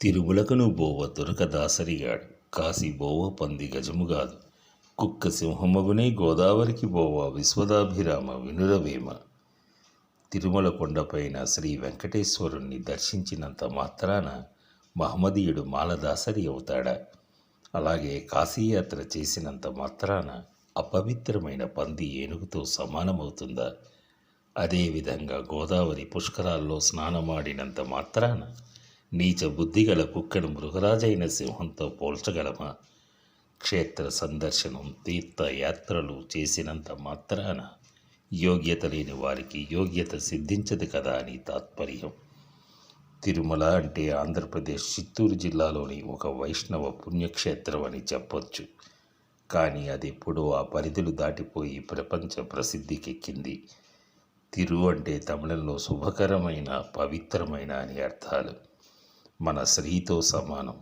తిరుమలకను బోవ దొరక దాసరిగాడు కాశీ బోవ పంది గజముగాదు కుక్క సింహమగునే గోదావరికి బోవ విశ్వదాభిరామ వినురవేమ. తిరుమల కొండపైన శ్రీ వెంకటేశ్వరుణ్ణి దర్శించినంత మాత్రాన మహమ్మదీయుడు మాలదాసరి అవుతాడా? అలాగే కాశీయాత్ర చేసినంత మాత్రాన అపవిత్రమైన పంది ఏనుగుతో సమానమవుతుందా? అదేవిధంగా గోదావరి పుష్కరాల్లో స్నానమాడినంత మాత్రాన నీచ బుద్ధిగల కుక్కను మృగరాజైన సింహంతో పోల్చగలమా? క్షేత్ర సందర్శనం తీర్థయాత్రలు చేసినంత మాత్రాన యోగ్యత లేని వారికి యోగ్యత సిద్ధించదు కదా అని తాత్పర్యం. తిరుమల అంటే ఆంధ్రప్రదేశ్ చిత్తూరు జిల్లాలోని ఒక వైష్ణవ పుణ్యక్షేత్రం అని చెప్పొచ్చు. కానీ అది ఎప్పుడో ఆ పరిధులు దాటిపోయి ప్రపంచ ప్రసిద్ధికెక్కింది. తిరు అంటే తమిళంలో శుభకరమైన పవిత్రమైన అని అర్థాలు. మన శ్రీతో సమానం.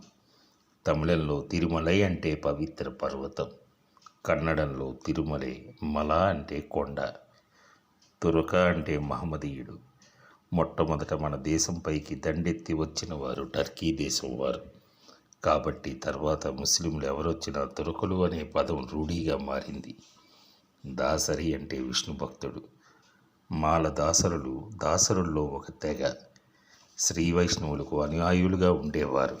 తమిళంలో తిరుమలై అంటే పవిత్ర పర్వతం. కన్నడంలో తిరుమలై మల అంటే కొండ. తురక అంటే మహమ్మదీయుడు. మొట్టమొదట మన దేశంపైకి దండెత్తి వచ్చిన వారు టర్కీ దేశం వారు. కాబట్టి తర్వాత ముస్లింలు ఎవరొచ్చినా తురకులు అనే పదం రూఢీగా మారింది. దాసరి అంటే విష్ణు భక్తుడు మాల దాసరులు దాసరుల్లో ఒక తెగ. శ్రీ వైష్ణవులకు అనుయాయులుగా ఉండేవారు.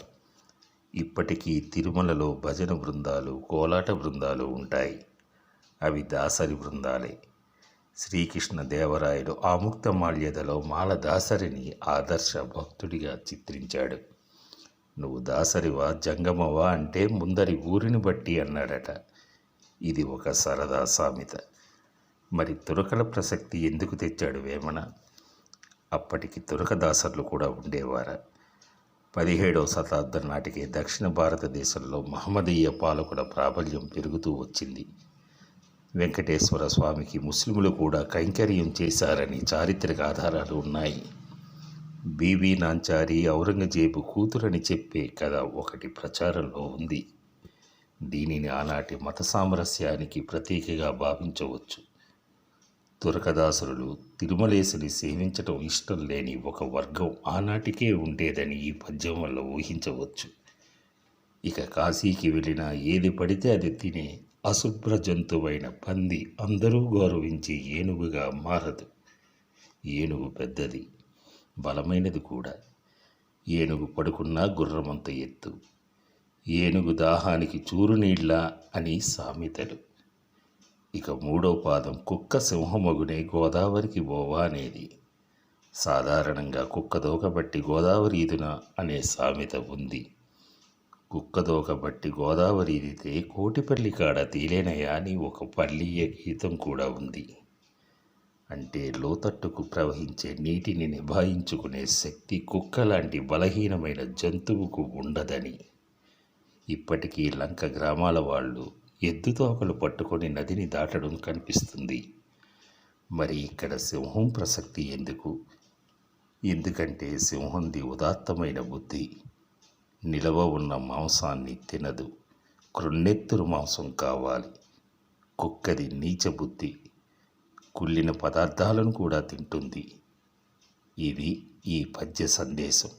ఇప్పటికీ తిరుమలలో భజన బృందాలు కోలాట బృందాలు ఉంటాయి. అవి దాసరి బృందాలే. శ్రీకృష్ణ దేవరాయలు ఆముక్తమాల్యదలో మాల దాసరిని ఆదర్శ భక్తుడిగా చిత్రించాడు. నువ్వు దాసరివా జంగమవా అంటే ముందరి ఊరిని బట్టి అన్నాడట. ఇది ఒక సరదా సామెత. మరి తురకల ప్రసక్తి ఎందుకు తెచ్చాడు వేమన? అప్పటికి తురక దాసర్లు కూడా ఉండేవారా. పదిహేడవ శతాబ్దం నాటికే దక్షిణ భారతదేశంలో మహమ్మదీయ పాలకుల ప్రాబల్యం పెరుగుతూ వచ్చింది. వెంకటేశ్వర స్వామికి ముస్లింలు కూడా కైంకర్యం చేశారని చారిత్రక ఆధారాలు ఉన్నాయి. బీబీ నాంచారి ఔరంగజేబు కూతురని చెప్పే కథ ఒకటి ప్రచారంలో ఉంది. దీనిని ఆనాటి మత సామరస్యానికి ప్రతీకగా భావించవచ్చు. తురకదాసురులు తిరుమలేశుని సేవించటం ఇష్టం లేని ఒక వర్గం ఆనాటికే ఉండేదని ఈ పద్యం వల్ల ఊహించవచ్చు. ఇక కాశీకి వెళ్ళిన ఏది పడితే అది తినే అశుభ్ర జంతువైన పంది అందరూ గౌరవించే ఏనుగుగా మారదు. ఏనుగు పెద్దది బలమైనది కూడా. ఏనుగు పడుకున్నా గుర్రమంత ఎత్తు. ఏనుగు దాహానికి చూరు నీళ్ళ అని సామెతలు. ఇక మూడో పాదం కుక్క సింహమగునే గోదావరికి బోవా అనేది. సాధారణంగా కుక్క దోకబట్టి గోదావరి ఇదున అనే సామెత ఉంది. కుక్క దోకబట్టి గోదావరి ఇదితే కోటిపల్లి కాడ తీలేనయా అని ఒక పల్లీయ గీతం కూడా ఉంది. అంటే లోతట్టుకు ప్రవహించే నీటిని నిభాయించుకునే శక్తి కుక్క లాంటి బలహీనమైన జంతువుకు ఉండదని. ఇప్పటికీ లంక గ్రామాల వాళ్ళు ఎద్దుతోకలు పట్టుకొని నదిని దాటడం కనిపిస్తుంది. మరి ఇక్కడ సింహం ప్రసక్తి ఎందుకు? ఎందుకంటే సింహంది ఉదాత్తమైన బుద్ధి. నిలవ ఉన్న మాంసాన్ని తినదు. క్రొన్నెత్తురు మాంసం కావాలి. కుక్కది నీచ బుద్ధి. కుళ్ళిన పదార్థాలను కూడా తింటుంది. ఇది ఈ పద్య సందేశం.